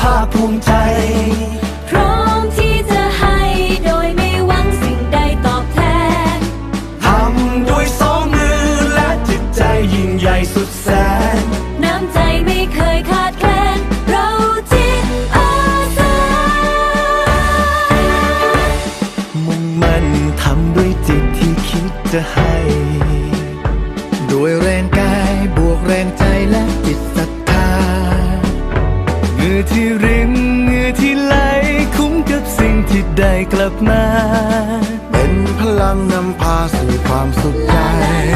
ภาคภูมิใจ สู่ความสุขใจ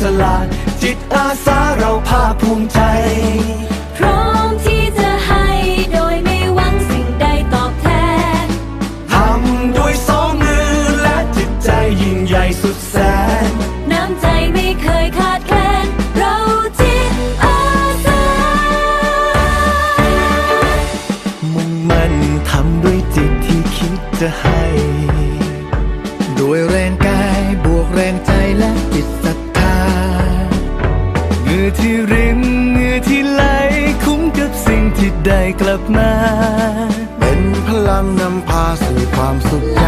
สียสละจิตอาสาเราภาคภูมิใจ เพราะานำพาสู่ความสุข